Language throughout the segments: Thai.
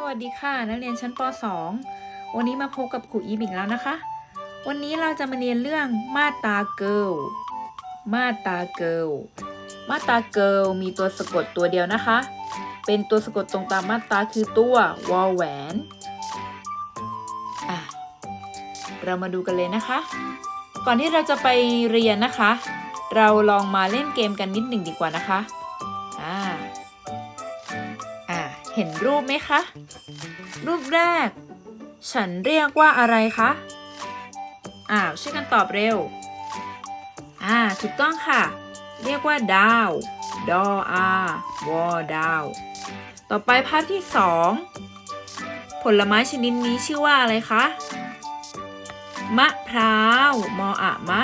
สวัสดีค่ะ นักเรียนชั้นป .2 วันนี้มาพบกับครูอีฟอีกแล้วนะคะ วันนี้เราจะมาเรียนเรื่องมาตาเกิลมาตาเกิลมาตาเกิลมีตัวสะกดตัวเดียวนะคะ เป็นตัวสะกดตรงตามมาตาคือตัววอลแหวนอะเรามาดูกันเลยนะคะ ก่อนที่เราจะไปเรียนนะคะ เราลองมาเล่นเกมกันนิดหนึ่งดีกว่านะคะ เห็นรูปไหมคะ รูปแรก ฉันเรียกว่าอะไรคะ อ้าวช่วยกันตอบเร็ว อ่าถูกต้องค่ะ เรียกว่าดาว ดออาวอดาว ต่อไปภาพที่สองผลไม้ชนิดนี้ชื่อว่าอะไรคะ มะพร้าว มออะมะ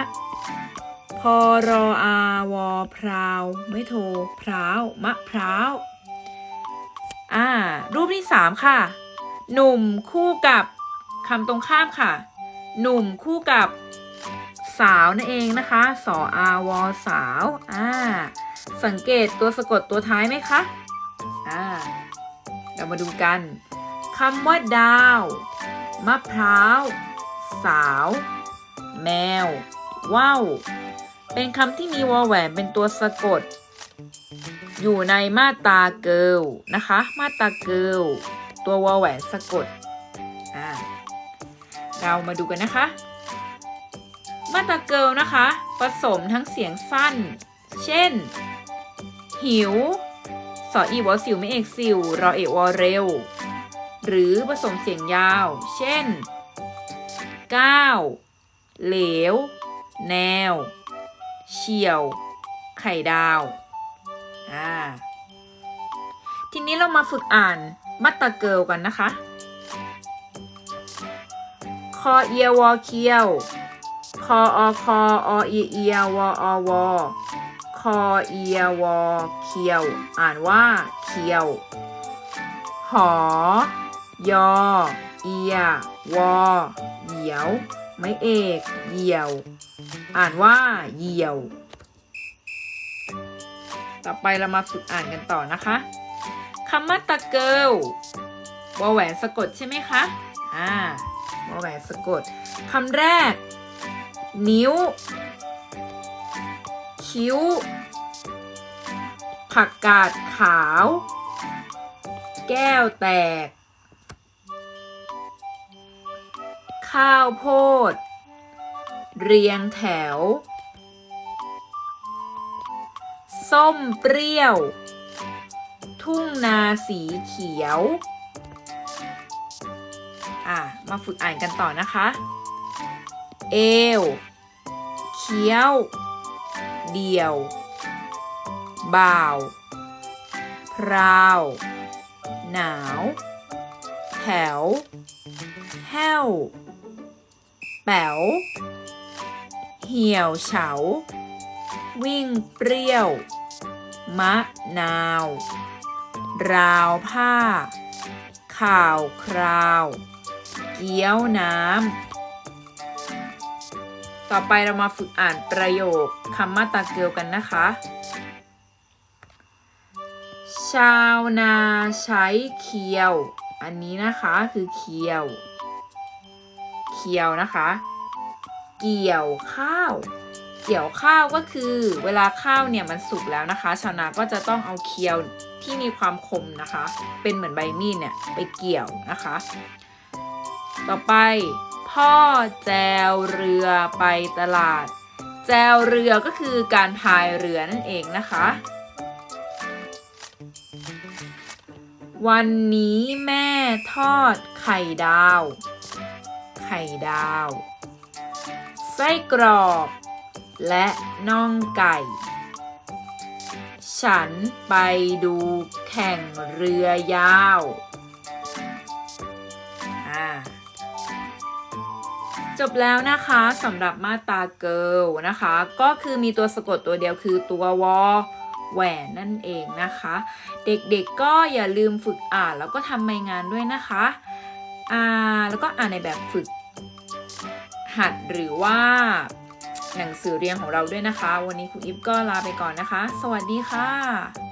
พอรออาวอพราว ไม่โทรพร้าว มะพร้าว อ่า รูปที่สามค่ะ หนุ่มคู่กับคำตรงข้ามค่ะ หนุ่มคู่กับสาวนั่นเองนะคะสออาวอสาวอ่าสังเกตตัวสะกดตัวท้ายไหมคะอ่าเรามาดูกันคำว่าดาว มะพร้าว สาว แมว ว่าวเป็นคำที่มีวอแหวนเป็นตัวสะกด อยู่ในมาตราเกิลนะคะ มาตราเกิลตัววอแหวนสะกดอ่าเรามาดูกันนะคะ มาตราเกิลนะคะ ผสมทั้งเสียงสั้น เช่น หิวสออีวอสิวไม่เอกสิวรอเอกวอเร็ว หรือผสมเสียงยาว เช่นก้าวเหลว แนว เฉียว ไข่ดาว อ่า ทีนี้เรามาฝึกอ่านมัตตาเกิลกันนะคะ คอเอียวอเคียว คออคออเอียเอียวออวอคอเอียวอเคียว อ่านว่าเคียว หอยอเอียวอเหยียว ไม่เอก เหยี่ยว อ่านว่าเหยี่ยว ต่อไปเรามาฝึกอ่านกันต่อนะคะคำว่าตะเกิลวอแหวนสะกดใช่ไหมคะ อ่าวอแหวนสะกดคำแรก นิ้ว คิ้ว ผักกาดขาว แก้วแตก ข้าวโพด เรียงแถว ส้มเปรี้ยว ทุ่งนาสีเขียว อะ มาฝึกอ่านกันต่อนะคะ เอว เคี้ยว เดี่ยว บ่าว พราว หนาว แถว แห้ว แป๋ว เหี่ยวเฉาวิ่งเปรี้ยว มะนาว ราวผ้า ข่าวคราว เกี๊ยวน้ำ ต่อไปเรามาฝึกอ่านประโยคคำมาตาเกียวกันนะคะ ชาวนาใช้เคียว อันนี้นะคะคือเคียว เคียวนะคะ เกี่ยวข้าว เกี่ยวข้าวก็คือเวลาข้าวเนี่ยมันสุกแล้วนะคะ ชาวนาก็จะต้องเอาเคียวที่มีความคมนะคะ เป็นเหมือนใบมีดเนี่ยไปเกี่ยวนะคะ ต่อไป พ่อแจวเรือไปตลาด แจวเรือก็คือการพายเรือนั่นเองนะคะ วันนี้แม่ทอดไข่ดาว ไข่ดาว ไส้กรอก และน่องไก่ ฉันไปดูแข่งเรือยาวอ่าจบแล้วนะคะสำหรับมาตาเกิลนะคะ ก็คือมีตัวสะกดตัวเดียวคือตัววอแหวนนั่นเองนะคะ เด็กๆก็อย่าลืมฝึกอ่านแล้วก็ทำใบงานด้วยนะคะอ่าแล้วก็อ่านในแบบฝึกหัดหรือว่า หนังสือเรียนของเราด้วยนะคะ วันนี้ครูอิฟก็ลาไปก่อนนะคะ สวัสดีค่ะ